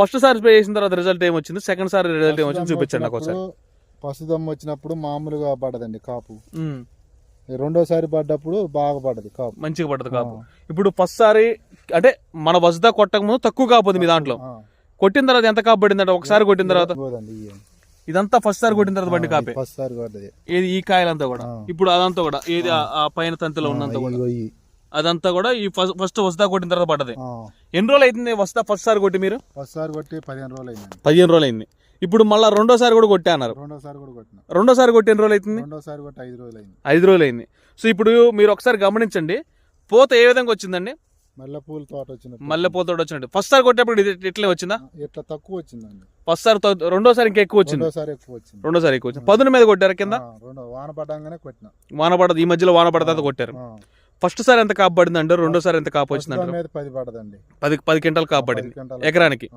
First సారి spray చేసిన తర్వాత result ఏమొచ్చింది సెకండ్ సారి రిజల్ట్ ఏమొచ్చింది చూపించండి నాకు ఒకసారి. పసుదమ్మ వచ్చినప్పుడు మామూలుగా పడదండి కాపు. రెండోసారి పడ్డప్పుడు బాగా పడ్డది కాపు. మంచిగా పడుతుంది కాపు. ఇప్పుడు ఫస్ట్ సారి అంటే మన వసదా కొట్టక ముందు తక్కువ కాపుంది మీ దాంట్లో. కొట్టిన తర్వాత ఎంత కాపు పడిందంటే ఒకసారి కొట్టిన తర్వాత. ఇదంతా ఫస్ట్ సారి కొట్టిన తర్వాత బండి కాపే. ఫస్ట్ సారి ఏది ఈ కాయలంతా కూడా. ఇప్పుడు అదంతా కూడా. ఏది ఆ- పైన తంతిలో ఉన్నంత కూడా. అదంతా కూడా ఈ ఫస్ట్ ఫస్ట్ వస్తా కొట్టిన తర్వాత పడ్డది. ఎన్ని రోజులు అవుతుంది వస్తా ఫస్ట్ సారి కొట్టి మీరు? ఫస్ట్ సారి కొట్టి పదిహేను రోజులు అయిందండి. పదిహేను రోజులు అయింది. ఇప్పుడు మళ్ళీ రెండోసారి కూడా కొట్టా అన్నారు. రెండోసారి కూడా కొట్టిన. రెండోసారి కొట్టి ఎన్ని రోజులు అవుతుంది రెండోసారి కొట్టి ఐదు రోజులు అయింది. ఐదు రోజులు అయింది. సో ఇప్పుడు మీరు ఒకసారి గమనించండి పూత ఏ విధంగా వచ్చిందండి? మల్లె పూల తోట వచ్చినప్పుడు మల్లె పూత వచ్చినట్టు. ఫస్ట్ సారి కొట్టేప్పుడు ఇది ఇట్లే వచ్చిందా? ఇట్లా తక్కువ వచ్చిందండి. ఫస్ట్ సారి రెండోసారి ఇంకా ఎక్కువ వచ్చింది. రెండోసారి ఎక్కువ వచ్చింది. రెండోసారి ఎక్కువ వచ్చింది. పదును మీద కొట్టారు కింద? వాన పడంగానే కొట్టిన. వాన పడదు ఈ మధ్యలో వాన పడతా కొట్టారు. ఫస్ట్ సారి ఎంత కాపు పడింది అంటారు రెండోసారి ఎంత కాపు వచ్చింది అంటారు పది పడదండి. పది పది క్వింటాలు కాపు పది పడింది క్వింటాలు. ఎకరానికి.